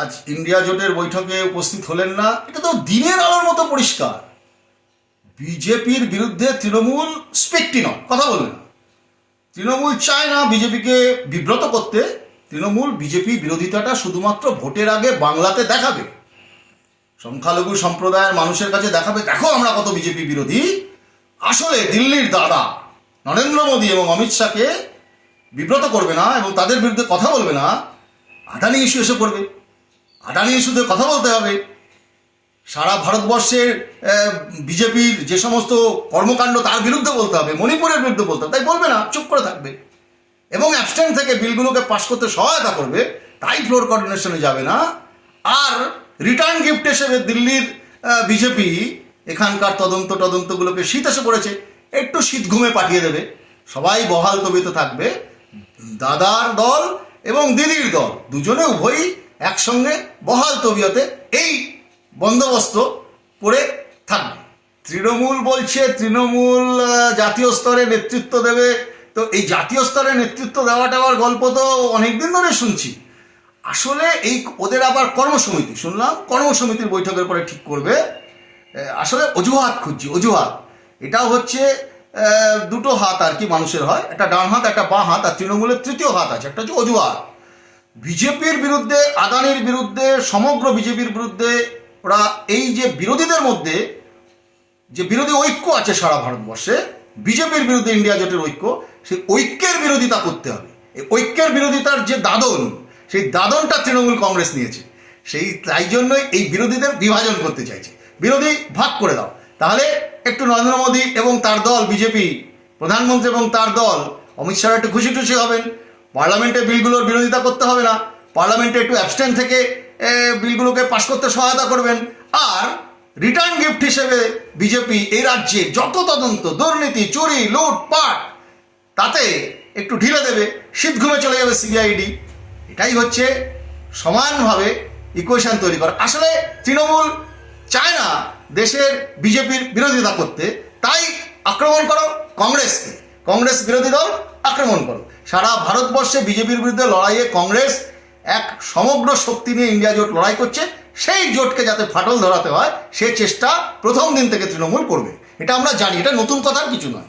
আজ ইন্ডিয়া জোটের বৈঠকে উপস্থিত হলেন না, এটা তো দিনের আলোর মতো পরিষ্কার। বিজেপির বিরুদ্ধে তৃণমূল স্পেকটি নয়, কথা বলবে না তৃণমূল চায় না বিজেপিকে বিব্রত করতে, তৃণমূল বিজেপি বিরোধিতাটা শুধুমাত্র ভোটের আগে বাংলাতে দেখাবে। সংখ্যালঘু সম্প্রদায়ের মানুষের কাছে দেখাবে, দেখো আমরা কত বিজেপি বিরোধী। আসলে দিল্লির দাদা নরেন্দ্র মোদী এবং অমিত শাহকে বিব্রত করবে না এবং তাদের বিরুদ্ধে কথা বলবে না। আদানি ইস্যু এসে পড়বে। আদানি ইস্যুতে কথা বলতে হবে। সারা ভারতবর্ষের বিজেপির যে সমস্ত কর্মকাণ্ড তার বিরুদ্ধে বলতে হবে, মণিপুরের বিরুদ্ধে বলতে হবে। তাই বলবে না, চুপ করে থাকবে। এবং অ্যাবস্ট্যান্ট থেকে বিলগুলোকে পাশ করতে সহায়তা করবে, তাই ফ্লোর কোঅর্ডিনেশনে যাবে না। আর রিটার্ন গিফট হিসেবে দিল্লির বিজেপি এখানকার তদন্ত তদন্তগুলোকে শীত এসে পড়েছে, একটু শীত ঘুমে পাঠিয়ে দেবে। সবাই বহাল তবিতে থাকবে। দাদার দল এবং দিদির দল। দুজনে উভয়ই একসঙ্গে বহাল তবিয়তে এই বন্দোবস্ত করে থাকবে। তৃণমূল বলছে, তৃণমূল জাতীয় স্তরে নেতৃত্ব দেবে। তো এই জাতীয় স্তরে নেতৃত্ব দেওয়া টাওয়ার গল্প তো অনেকদিন ধরে শুনছি। আসলে এই ওদের আবার কর্মসমিতি, শুনলাম কর্মসমিতির বৈঠকের পরে ঠিক করবে। আসলে অজুহাত খুঁজছি, অজুহাত। এটাও হচ্ছে দুটো হাত আর কি মানুষের হয়। একটা ডান হাত, একটা বাঁ হাত, আর তৃণমূলের তৃতীয় হাত আছে। একটা হচ্ছে অজুহাত। বিজেপির বিরুদ্ধে, আদানির বিরুদ্ধে, সমগ্র বিজেপির বিরুদ্ধে ওরা এই যে বিরোধীদের মধ্যে, যে বিরোধী ঐক্য আছে সারা ভারতবর্ষে, বিজেপির বিরুদ্ধে ইন্ডিয়া জোটের ঐক্য, সেই ঐক্যের বিরোধিতা করতে হবে। এই ঐক্যের বিরোধিতার যে দাদন, সেই দাদনটা তৃণমূল কংগ্রেস নিয়েছে। সেই, তাই জন্যই এই বিরোধীদের বিভাজন করতে চাইছে। বিরোধী, ভাগ করে দাও। তাহলে একটু নরেন্দ্র মোদী এবং তার দল, বিজেপি, প্রধানমন্ত্রী এবং তার দল, অমিত শাহ একটু খুশি টুশি হবেন। পার্লামেন্টে বিলগুলোর বিরোধিতা করতে হবে না। পার্লামেন্টে একটু অ্যাবস্টেন থেকে বিলগুলোকে পাশ করতে সহায়তা করবেন। আর রিটার্ন গিফট হিসেবে বিজেপি এই রাজ্যে যত তদন্ত, দুর্নীতি, চুরি লুটপাট তাতে একটু ঢিলে দেবে। শীত ঘুমে চলে যাবে সিবিআইডি এটাই হচ্ছে সমানভাবে ইকুয়েশন তৈরি করা। আসলে তৃণমূল চায় না দেশের বিজেপির বিরোধিতা করতে, তাই আক্রমণ করো কংগ্রেসকে। কংগ্রেস বিরোধী দল আক্রমণ করো। সারা ভারতবর্ষে বিজেপির বিরুদ্ধে লড়াইয়ে কংগ্রেস এক সমগ্র শক্তি নিয়ে ইন্ডিয়া জোট লড়াই করছে। সেই জোটকে যাতে ফাটল ধরাতে হয়, সে চেষ্টা প্রথম দিন থেকে তৃণমূল করবে। এটা আমরা জানি, এটা নতুন কথার কিছু নয়।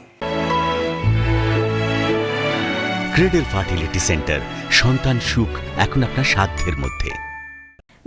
ক্রেডেল ফার্টিলিটি সেন্টার, সন্তান সুখ, এখন আপনার সাধ্যের মধ্যে।